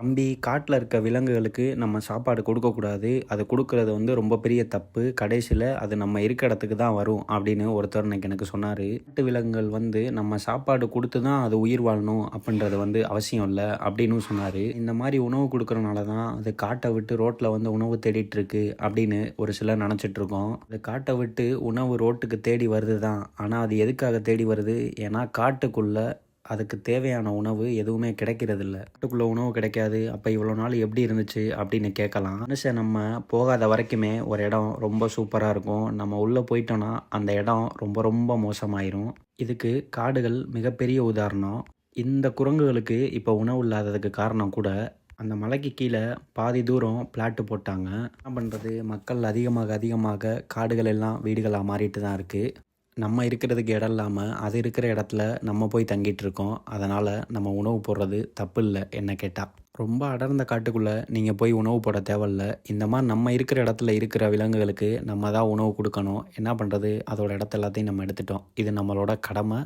தம்பி காட்டில் இருக்க விலங்குகளுக்கு நம்ம சாப்பாடு கொடுக்கக்கூடாது அது கொடுக்கறது வந்து ரொம்ப பெரிய தப்பு. கடைசியில் அது நம்ம இருக்க இடத்துக்கு தான் வரும் அப்படின்னு ஒருத்தர் எனக்கு எனக்கு சொன்னார். காட்டு விலங்குகள் வந்து நம்ம சாப்பாடு கொடுத்து தான் அது உயிர் வாழணும் அப்படின்றது வந்து அவசியம் இல்லை அப்படின்னு சொன்னார். இந்த மாதிரி உணவு கொடுக்குறனால தான் அது காட்டை விட்டு ரோட்டில் வந்து உணவு தேடிட்டு இருக்கு அப்படின்னு ஒரு சிலர் நினச்சிட்டு இருக்கோம். அது காட்டை விட்டு உணவு ரோட்டுக்கு தேடி வருது தான் ஆனால் அது எதுக்காக தேடி வருது? ஏன்னா காட்டுக்குள்ளே அதுக்கு தேவையான உணவு எதுவுமே கிடைக்கிறதில்ல. வீட்டுக்குள்ளே உணவு கிடைக்காது. அப்போ இவ்வளோ நாள் எப்படி இருந்துச்சு அப்படின்னு கேட்கலாம். மனுஷன் நம்ம போகாத வரைக்குமே ஒரு இடம் ரொம்ப சூப்பராக இருக்கும். நம்ம உள்ளே போயிட்டோன்னா அந்த இடம் ரொம்ப ரொம்ப மோசமாயிரும். இதுக்கு காடுகள் மிகப்பெரிய உதாரணம். இந்த குரங்குகளுக்கு இப்போ உணவு இல்லாததுக்கு காரணம் கூட அந்த மலைக்கு கீழே பாதி தூரம் பிளாட்டு போட்டாங்க. என்ன பண்ணுறது மக்கள் அதிகமாக அதிகமாக காடுகள் எல்லாம் வீடுகளாக மாறிட்டு தான் இருக்குது நம்ம இருக்கிறதுக்கு இடம் இல்லாமல் அது இருக்கிற இடத்துல நம்ம போய் தங்கிட்டு இருக்கோம். அதனால் நம்ம உணவு போடுறது தப்பு இல்லை என்ன கேட்டால் ரொம்ப அடர்ந்த காட்டுக்குள்ளே நீங்கள் போய் உணவு போட தேவையில்ல. இந்த மாதிரி நம்ம இருக்கிற இடத்துல இருக்கிற விலங்குகளுக்கு நம்ம தான் உணவு கொடுக்கணும். என்ன பண்ணுறது அதோட இடத்த எல்லாத்தையும் நம்ம எடுத்துட்டோம். இது நம்மளோட கடமை.